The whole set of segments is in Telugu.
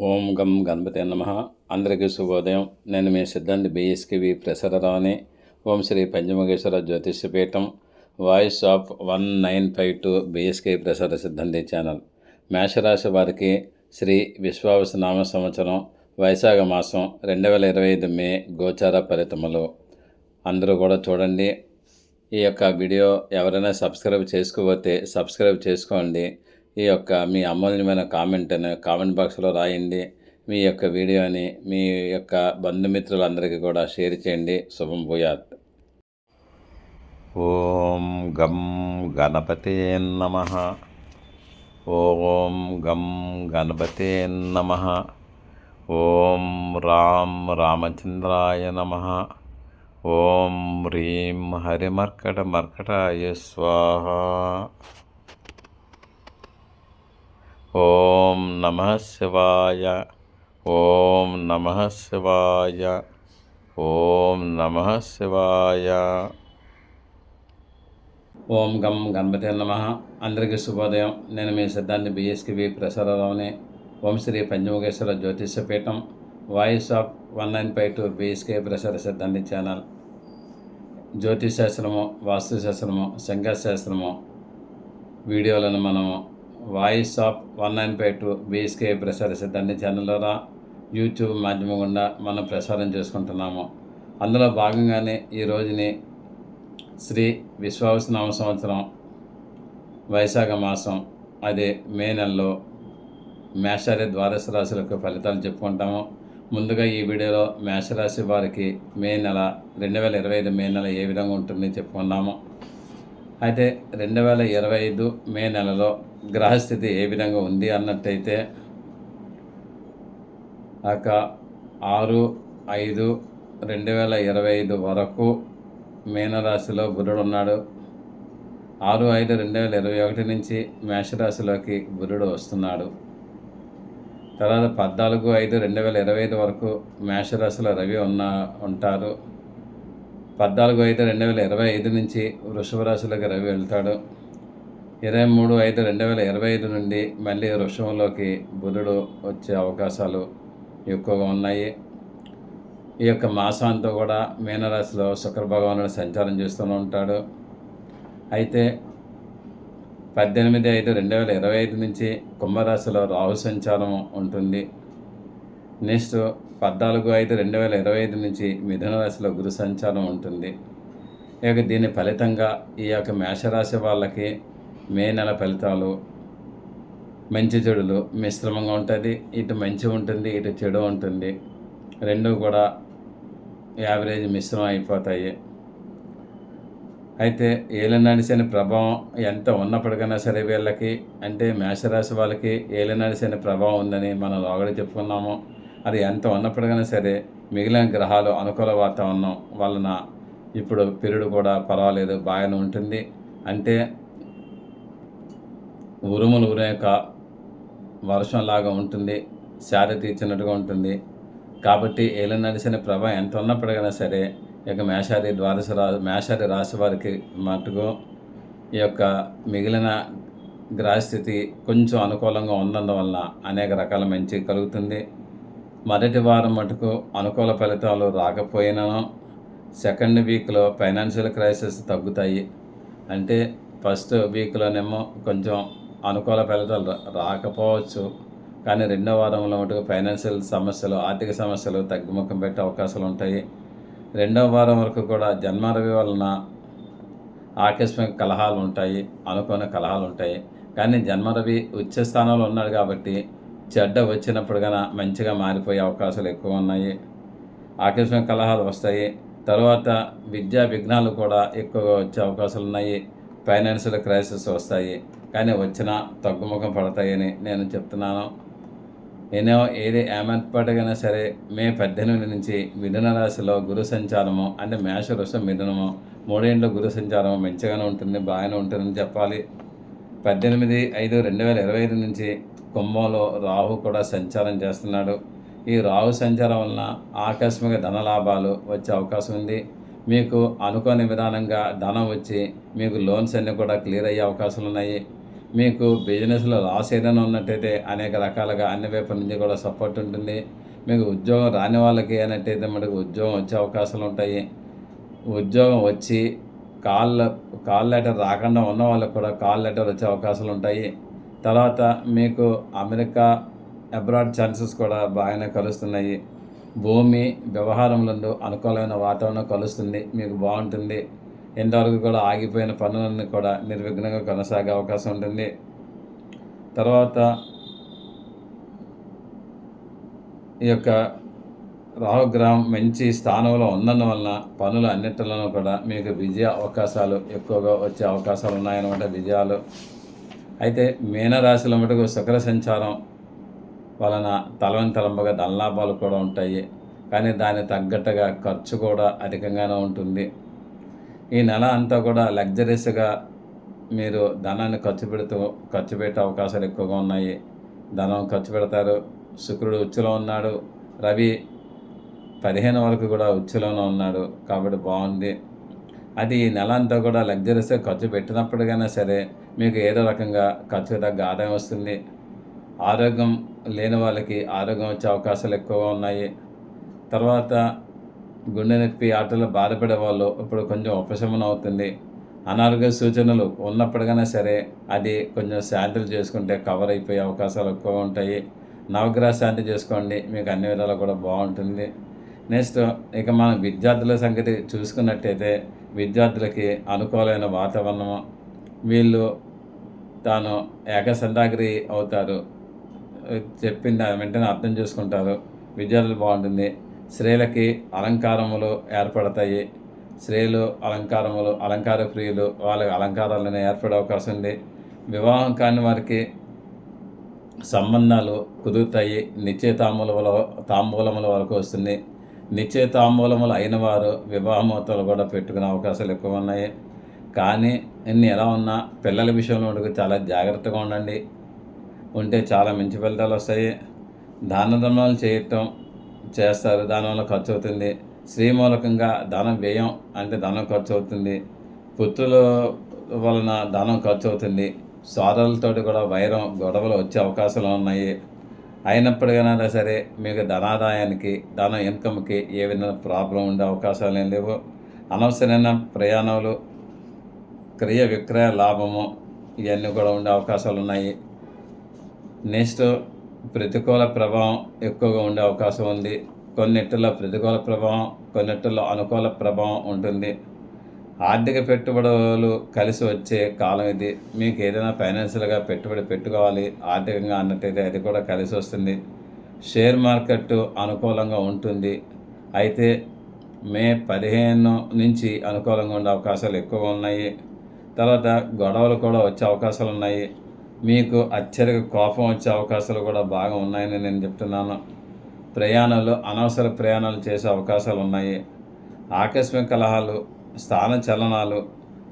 ఓం గం గణపతి నమ. అందరికీ శుభోదయం. నేను మీ సిద్ధాంతి BSKV ప్రసరరావుని Om Sri Panchamageswara Jyotishyapeetham voice of one nine five two BSK Prasara Siddhanti channel. మేషరాశి వారికి శ్రీ విశ్వావస నామ సంవత్సరం వైశాఖ మాసం రెండు వేల ఇరవై ఐదు మే గోచార ఫలితములు. అందరూ కూడా చూడండి. ఈ యొక్క వీడియో ఎవరైనా సబ్స్క్రైబ్ చేసుకోకపోతే సబ్స్క్రైబ్ చేసుకోండి. ఈ యొక్క మీ అమూల్యమైన కామెంట్ అని కామెంట్ బాక్స్లో రాయండి. మీ యొక్క వీడియోని మీ యొక్క బంధుమిత్రులందరికీ కూడా షేర్ చేయండి. శుభం భూయాత్. ఓం గం గణపతే నమ. ఓం గం గణపతే నమ. ఓం రామ్ రామచంద్రాయ నమ. ఓం హ్రీం హరిమర్కట మర్కటాయ స్వాహ. ఓం నమ శివాయ. ఓం నమ శివాయ. ఓం నమ శివాయ. ఓం గం గణపతి నమ. అందరికీ శుభోదయం. నేను మీ సిద్ధాంతి బిఎస్కివి ప్రసారరావుని ఓం Sri Panchamukheswara Jyotisha Peetham voice of one nine five two BSK Prasara Siddhanti channel. జ్యోతిశాస్త్రము వాస్తుశాస్త్రము శంఖశాస్త్రము వీడియోలను మనము voice of one nine five two BSK Prasara Siddhanti channel ద్వారా యూట్యూబ్ మాధ్యమం గుండా మనం ప్రసారం చేసుకుంటున్నాము. అందులో భాగంగానే ఈ రోజుని శ్రీ విశ్వావసనామ సంవత్సరం వైశాఖ మాసం అదే మే నెలలో మేషారి ద్వాదశ రాశులకు ఫలితాలు చెప్పుకుంటాము. ముందుగా ఈ వీడియోలో మేషరాశి వారికి మే నెల రెండు వేల ఇరవై ఐదు మే నెల ఏ విధంగా ఉంటుంది చెప్పుకున్నాము అయితే రెండు వేల ఇరవై ఐదు మే నెలలో గ్రహస్థితి ఏ విధంగా ఉంది అన్నట్టయితే ఒక ఆరు ఐదు రెండు వేల ఇరవై ఐదు వరకు మీనరాశిలో బుధుడు ఉన్నాడు. ఆరు ఐదు రెండు వేల ఇరవై ఒకటి నుంచి మేషరాశిలోకి బుధుడు వస్తున్నాడు. తర్వాత పద్నాలుగు ఐదు రెండు వేల ఇరవై ఐదు వరకు మేషరాశిలో రవి ఉన్న ఉంటారు. పద్నాలుగు ఐదు రెండు వేల ఇరవై ఐదు నుంచి వృషభ రాశిలోకి రవి వెళ్తాడు. ఇరవై మూడు ఐదు రెండు వేల ఇరవై ఐదు నుండి మళ్ళీ వృషంలోకి బుధుడు వచ్చే అవకాశాలు ఎక్కువగా ఉన్నాయి. ఈ యొక్క మాసం కూడా మీనరాశిలో శుక్ర భగవానుడు సంచారం చేస్తూనే ఉంటాడు. అయితే పద్దెనిమిది ఐదు రెండు వేల ఇరవై ఐదు నుంచి కుంభరాశిలో రాహు సంచారం ఉంటుంది. నెక్స్ట్ పద్నాలుగు ఐదు రెండు వేల ఇరవై ఐదు నుంచి మిథున రాశిలో గురు సంచారం ఉంటుంది. ఇక దీని ఫలితంగా ఈ యొక్క మేషరాశి వాళ్ళకి మే నెల ఫలితాలు మంచి చెడులు మిశ్రమంగా ఉంటుంది ఇటు మంచి ఉంటుంది ఇటు చెడు ఉంటుంది. రెండు కూడా యావరేజ్ మిశ్రమం అయిపోతాయి. అయితే ఏలనడిసిన ప్రభావం ఎంత ఉన్నప్పటికైనా సరే వీళ్ళకి అంటే మేషరాశి వాళ్ళకి ఏలనడిసిన ప్రభావం ఉందని మనం లోగడ చెప్పుకున్నాము. అది ఎంత ఉన్నప్పటికైనా సరే మిగిలిన గ్రహాలు అనుకూల వాతావరణం వలన ఇప్పుడు పీరియడ్ కూడా పర్వాలేదు బాగానే ఉంటుంది. అంటే ఉరుములు ఉరేక వర్షంలాగా ఉంటుంది శారీ తీర్చినట్టుగా ఉంటుంది. కాబట్టి ఏళ్ళ నడిచిన ప్రభావం ఎంత ఉన్నప్పటికైనా సరే ఇక మేషాది ద్వాదశ రా మేషాది రాశి వారికి మటుకు ఈ యొక్క మిగిలిన గ్రహస్థితి కొంచెం అనుకూలంగా ఉండడం వలన అనేక రకాల మంచి కలుగుతుంది. మొదటి వారం మటుకు అనుకూల ఫలితాలు రాకపోయినను. సెకండ్ వీక్లో ఫైనాన్షియల్ క్రైసిస్ తగ్గుతాయి. అంటే ఫస్ట్ వీక్లోనేమో కొంచెం అనుకూల ఫలితాలు రాకపోవచ్చు. కానీ రెండో వారంలో మటుకు ఫైనాన్షియల్ సమస్యలు ఆర్థిక సమస్యలు తగ్గుముఖం పెట్టే అవకాశాలు ఉంటాయి. రెండవ వారం వరకు కూడా జన్మరవి వలన ఆకస్మిక కలహాలు ఉంటాయి అనుకోని కలహాలు ఉంటాయి. కానీ జన్మరవి ఉచ్చ స్థానంలో ఉన్నాడు కాబట్టి చెడ్డ వచ్చినప్పుడు కన్నా మంచిగా మారిపోయే అవకాశాలు ఎక్కువ ఉన్నాయి. ఆకస్మిక కలహాలు వస్తాయి. తర్వాత విద్యా విఘ్నాలు కూడా ఎక్కువగా వచ్చే అవకాశాలు ఉన్నాయి. ఫైనాన్షియల్ క్రైసిస్ వస్తాయి. కానీ వచ్చినా తగ్గుముఖం పడతాయని నేను చెప్తున్నాను. నేను ఏది ఏమర్పాటుగైనా సరే మే పద్దెనిమిది నుంచి మిథున రాశిలో గురు సంచారము అంటే మేష వృషం మిథునము మూడేండ్ల గురు సంచారము మంచిగానే ఉంటుంది బాగానే ఉంటుందని చెప్పాలి. పద్దెనిమిది ఐదు రెండు వేల ఇరవై ఐదు నుంచి కుంభంలో రాహు కూడా సంచారం చేస్తున్నాడు. ఈ రాహు సంచారం వలన ఆకస్మిక ధన లాభాలు వచ్చే అవకాశం ఉంది. మీకు అనుకోని విధానంగా ధనం వచ్చి మీకు లోన్స్ అన్నీ కూడా క్లియర్ అయ్యే అవకాశాలు ఉన్నాయి. మీకు బిజినెస్లో లాస్ ఏదైనా ఉన్నట్టయితే అనేక రకాలుగా అన్ని వైపుల నుంచి కూడా సపోర్ట్ ఉంటుంది. మీకు ఉద్యోగం రాని వాళ్ళకి అన్నట్టయితే మనకు ఉద్యోగం వచ్చే అవకాశాలు ఉంటాయి. ఉద్యోగం వచ్చి కాల్ కాల్ లెటర్ రాకుండా ఉన్న వాళ్ళకి కూడా కాల్ లెటర్ వచ్చే అవకాశాలు ఉంటాయి. తర్వాత మీకు అమెరికా అబ్రాడ్ ఛాన్సెస్ కూడా బాగానే కలుస్తున్నాయి. భూమి వ్యవహారంలో అనుకూలమైన వాతావరణం కలుస్తుంది. మీకు బాగుంటుంది. ఇంతవరకు కూడా ఆగిపోయిన పనులన్నీ కూడా నిర్విఘ్నంగా కొనసాగే అవకాశం ఉంటుంది. తర్వాత ఈ యొక్క రాహుగ్రహం మంచి స్థానంలో ఉన్నందువలన పనులు అన్నిటిలోనూ కూడా మీకు విజయ అవకాశాలు ఎక్కువగా వచ్చే అవకాశాలు ఉన్నాయన్నమాట విజయాలు. అయితే మీనరాశుల మటుకు శుక్ర సంచారం వలన తలవని తలంపగా ధనలాభాలు కూడా ఉంటాయి. కానీ దానికి తగ్గట్టుగా ఖర్చు కూడా అధికంగానే ఉంటుంది. ఈ నెల అంతా కూడా లగ్జరీస్గా మీరు ధనాన్ని ఖర్చు పెడుతూ ఖర్చు పెట్టే అవకాశాలు ఎక్కువగా ఉన్నాయి. ధనం ఖర్చు పెడతారు. శుక్రుడు ఉచ్చులో ఉన్నాడు. రవి పదిహేను వరకు కూడా ఉచ్చులోనే ఉన్నాడు. కాబట్టి బాగుంది. అది ఈ నెల అంతా కూడా లగ్జరీస్గా ఖర్చు పెట్టినప్పటికైనా సరే మీకు ఏదో రకంగా ఖర్చు తగ్గ ఆదాయం వస్తుంది. ఆరోగ్యం లేని వాళ్ళకి ఆరోగ్యం వచ్చే అవకాశాలు ఎక్కువగా ఉన్నాయి. తర్వాత గుండె నొప్పి ఆటలు బాధపడేవాళ్ళు ఇప్పుడు కొంచెం ఉపశమనం అవుతుంది. అనారోగ్య సూచనలు ఉన్నప్పటికైనా సరే అది కొంచెం శాంతిలు చేసుకుంటే కవర్ అయిపోయే అవకాశాలు ఎక్కువ ఉంటాయి. నవగ్రహ శాంతి చేసుకోండి. మీకు అన్ని విధాలు కూడా బాగుంటుంది. నెక్స్ట్ ఇక మనం విద్యార్థుల సంగతి చూసుకున్నట్టయితే విద్యార్థులకి అనుకూలమైన వాతావరణం. వీళ్ళు తాను ఏకసంధాగ్రి అవుతారు. చెప్పిన వెంటనే అర్థం చేసుకుంటారు. విద్యార్థులు బాగుంటుంది. స్త్రీలకి అలంకారములు ఏర్పడతాయి. స్త్రీలు అలంకారములు అలంకార ప్రియులు వాళ్ళకి అలంకారాలను ఏర్పడే అవకాశం ఉంది. వివాహం కాని వారికి సంబంధాలు కుదురుతాయి. నిశ్చయ తాంబూలముల తాంబూలముల వరకు వస్తుంది. నిశ్చయ తాంబూలములు అయిన వారు వివాహమూర్తలు కూడా పెట్టుకునే అవకాశాలు ఎక్కువ ఉన్నాయి. కానీ ఇన్ని ఎలా ఉన్నా పిల్లల విషయంలో మటుకు చాలా జాగ్రత్తగా ఉండండి. ఉంటే చాలా మంచి ఫలితాలు వస్తాయి. దాన ధర్మాలు చేయటం చేస్తారు దానివల్ల ఖర్చు అవుతుంది స్త్రీ మూలకంగా ధనం వ్యయం అంటే ధనం ఖర్చు అవుతుంది పుత్రుల వలన ధనం ఖర్చు అవుతుంది సోదరులతోటి కూడా వైరం గొడవలు వచ్చే అవకాశాలు ఉన్నాయి. అయినప్పటికైనా సరే మీకు ధనాదాయానికి ధన ఇన్కమ్కి ఏ విధంగా ప్రాబ్లం ఉండే అవకాశాలు ఏం లేవు. అనవసరమైన ప్రయాణాలు క్రియ విక్రయ లాభము ఇవన్నీ కూడా ఉండే అవకాశాలు ఉన్నాయి. నెక్స్ట్ ప్రతికూల ప్రభావం ఎక్కువగా ఉండే అవకాశం ఉంది. కొన్నిటిలో ప్రతికూల ప్రభావం కొన్నిటిలో అనుకూల ప్రభావం ఉంటుంది. ఆర్థిక పెట్టుబడులు కలిసి వచ్చే కాలం ఇది. మీకు ఏదైనా ఫైనాన్షియల్గా పెట్టుబడి పెట్టుకోవాలి ఆర్థికంగా అన్నట్టయితే అది కూడా కలిసి వస్తుంది. షేర్ మార్కెట్ అనుకూలంగా ఉంటుంది. అయితే మే పదిహేను నుంచి అనుకూలంగా ఉండే అవకాశాలు ఎక్కువగా ఉన్నాయి. తర్వాత గొడవలు కూడా వచ్చే అవకాశాలు ఉన్నాయి. మీకు అత్యధిక కోపం వచ్చే అవకాశాలు కూడా బాగా ఉన్నాయని నేను చెప్తున్నాను. ప్రయాణాలు అనవసర ప్రయాణాలు చేసే అవకాశాలు ఉన్నాయి. ఆకస్మిక కలహాలు స్థాన చలనాలు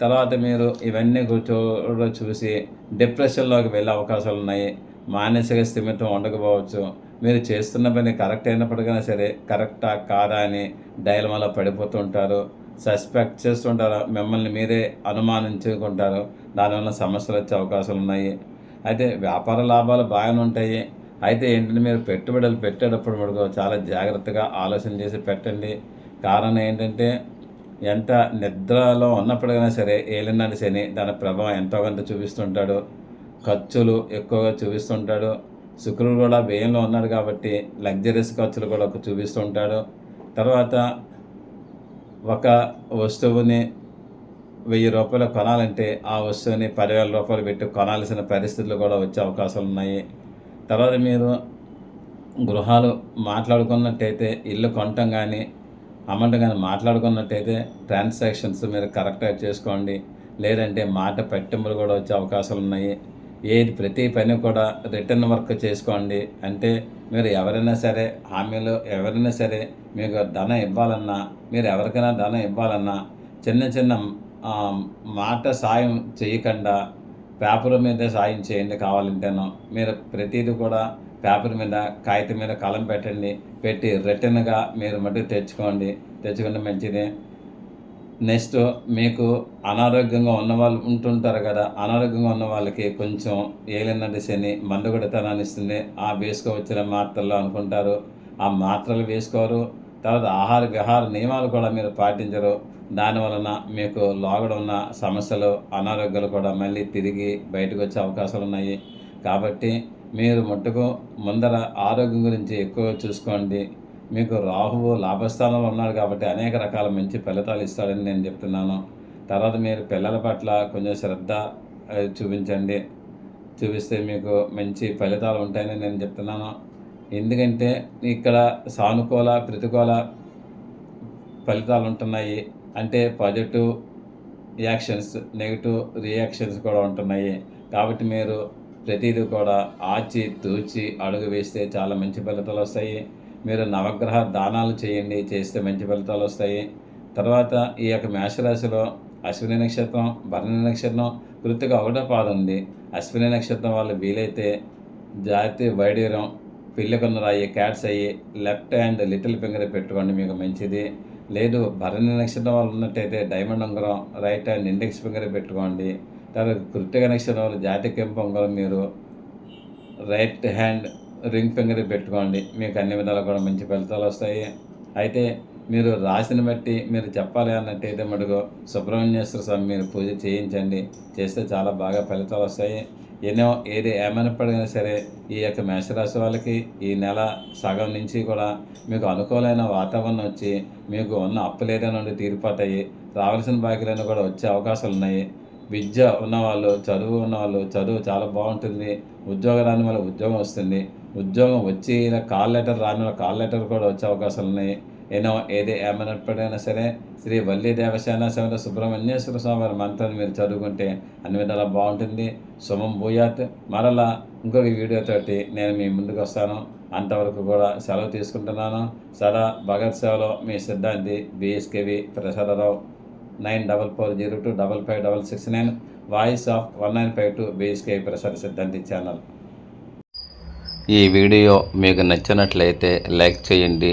తర్వాత మీరు ఇవన్నీ కూర్చో చూసి డిప్రెషన్లోకి వెళ్ళే అవకాశాలు ఉన్నాయి. మానసిక స్థిమితం ఉండకపోవచ్చు. మీరు చేస్తున్న పని కరెక్ట్ అయినప్పటికైనా సరే కరెక్టా కాదా అని డైలమాలో పడిపోతుంటారు సస్పెక్ట్ చేస్తుంటారు మిమ్మల్ని మీరే అనుమానించుకుంటారు. దానివల్ల సమస్యలు వచ్చే అవకాశాలు ఉన్నాయి. అయితే వ్యాపార లాభాలు బాగానే ఉంటాయి. అయితే ఏంటంటే మీరు పెట్టుబడులు పెట్టేటప్పుడు మటుకు చాలా జాగ్రత్తగా ఆలోచన చేసి పెట్టండి. కారణం ఏంటంటే ఎంత నిద్రలో ఉన్నప్పటికైనా సరే ఏలినాడు శని దాని ప్రభావం ఎంతో కొంత చూపిస్తుంటాడు. ఖర్చులు ఎక్కువగా చూపిస్తుంటాడు. శుక్రుడు కూడా వ్యయంలో ఉన్నాడు కాబట్టి లగ్జరీస్ ఖర్చులు కూడా చూపిస్తుంటాడు. తర్వాత ఒక వస్తువుని వెయ్యి రూపాయలు కొనాలంటే ఆ వస్తువుని పదివేల రూపాయలు పెట్టి కొనాల్సిన పరిస్థితులు కూడా వచ్చే అవకాశాలు ఉన్నాయి. తర్వాత మీరు గృహాలు మాట్లాడుకున్నట్టయితే ఇల్లు కొనటం కానీ అమౌంట్ కానీ మాట్లాడుకున్నట్టయితే ట్రాన్సాక్షన్స్ మీరు కరెక్ట్గా చేసుకోండి. లేదంటే మాట పెట్టింపులు కూడా వచ్చే అవకాశాలు ఉన్నాయి. ఏది ప్రతి పని కూడా రిటర్న్ వర్క్ చేసుకోండి. అంటే మీరు ఎవరైనా సరే హామీలు ఎవరైనా సరే మీకు ధనం ఇవ్వాలన్నా మీరు ఎవరికైనా ధనం ఇవ్వాలన్నా చిన్న చిన్న మాట సాయం చేయకుండా పేపర్ మీద సాయం చేయండి కావాలంటేనో మీరు ప్రతిదీ కూడా పేపర్ మీద కాగితం మీద కలం పెట్టండి పెట్టి రిటర్న్గా మీరు మటుకు తెచ్చుకోండి. తెచ్చుకుంటే మంచిది. నెక్స్ట్ మీకు అనారోగ్యంగా ఉన్న వాళ్ళు ఉంటుంటారు కదా అనారోగ్యంగా ఉన్న వాళ్ళకి కొంచెం ఏలినటి శని మందుగడతనాన్ని ఇస్తుంది. ఆ వేసుకోవచ్చిన మాత్రలు అనుకుంటారు. ఆ మాత్రలు వేసుకోరు. తర్వాత ఆహార విహార నియమాలు కూడా మీరు పాటించరు. దాని వలన మీకు లోగడ ఉన్న సమస్యలు అనారోగ్యాలు కూడా మళ్ళీ తిరిగి బయటకు వచ్చే అవకాశాలు ఉన్నాయి. కాబట్టి మీరు మట్టుకు ముందర ఆరోగ్యం గురించి ఎక్కువ చూసుకోండి. మీకు రాహువు లాభస్థానంలో ఉన్నాడు కాబట్టి అనేక రకాల మంచి ఫలితాలు ఇస్తాడని నేను చెప్తున్నాను. తర్వాత మీరు పిల్లల పట్ల కొంచెం శ్రద్ధ చూపించండి. చూపిస్తే మీకు మంచి ఫలితాలు ఉంటాయని నేను చెప్తున్నాను. ఎందుకంటే ఇక్కడ సానుకూల ప్రతికూల ఫలితాలు ఉంటున్నాయి. అంటే పాజిటివ్ యాక్షన్స్ నెగిటివ్ రియాక్షన్స్ కూడా ఉంటున్నాయి. కాబట్టి మీరు ప్రతిదీ కూడా ఆచి తూచి అడుగు వేస్తే చాలా మంచి ఫలితాలు వస్తాయి. మీరు నవగ్రహ దానాలు చేయండి చేస్తే మంచి ఫలితాలు వస్తాయి. తర్వాత ఈ యొక్క మేషరాశిలో అశ్విని నక్షత్రం భరణి నక్షత్రం కృతిగా ఒకటో పాదం ఉంది. అశ్విని నక్షత్రం వాళ్ళు వీలైతే జాతి వైడీరం పిల్లకొన్న రాయి క్యాట్స్ అయ్యి లెఫ్ట్ హ్యాండ్ లిటిల్ ఫింగర్ పెట్టుకోండి మీకు మంచిది. లేదు భరణి నక్షత్రం వాళ్ళు ఉన్నట్టయితే డైమండ్ ఉంగరం రైట్ హ్యాండ్ ఇండెక్స్ ఫింగర్ పెట్టుకోండి. తర్వాత కృతిక నక్షత్రం వాళ్ళు జాతి కెంపు ఉంగరం మీరు రైట్ హ్యాండ్ రింగ్ ఫింగర్ పెట్టుకోండి. మీకు అన్ని విధాలు కూడా మంచి ఫలితాలు వస్తాయి. అయితే మీరు రాసిన బట్టి మీరు చెప్పాలి అన్నట్టయితే మటుకు సుబ్రహ్మణ్యేశ్వర స్వామి మీరు పూజ చేయించండి. చేస్తే చాలా బాగా ఫలితాలు వస్తాయి. ఎన్నో ఏది ఏమైనప్పటికైనా సరే ఈ యొక్క మేషరాశి వాళ్ళకి ఈ నెల సగం నుంచి కూడా మీకు అనుకూలమైన వాతావరణం వచ్చి మీకు ఉన్న అప్పులు నుండి తీరిపోతాయి. రావాల్సిన బాకీలను కూడా వచ్చే అవకాశాలు ఉన్నాయి. విద్య ఉన్నవాళ్ళు చదువు ఉన్నవాళ్ళు చదువు చాలా బాగుంటుంది. ఉద్యోగం రాని వల్ల ఉద్యోగం వస్తుంది. ఉద్యోగం వచ్చి ఇలా కాల్ లెటర్ రాని వాళ్ళ కాల్ లెటర్ కూడా వచ్చే అవకాశాలు ఉన్నాయి. ఏనో ఏది ఏమైనప్పుడైనా సరే శ్రీ వల్లి దేవసేన సమేత సుబ్రహ్మణ్యేశ్వర స్వామి వారి మంత్రాన్ని మీరు చదువుకుంటే అన్ని విధాలా బాగుంటుంది శుభం భూయాత్ మరలా ఇంకొక వీడియోతోటి నేను మీ ముందుకు వస్తాను అంతవరకు కూడా సెలవు తీసుకుంటున్నాను సదా భగత్ సేవలో మీ సిద్ధాంతి BSKV Prasadarao nine double four zero two double five double six nine voice of one nine five two BSK Prasad Siddhanti channel ఈ వీడియో మీకు నచ్చినట్లయితే లైక్ చేయండి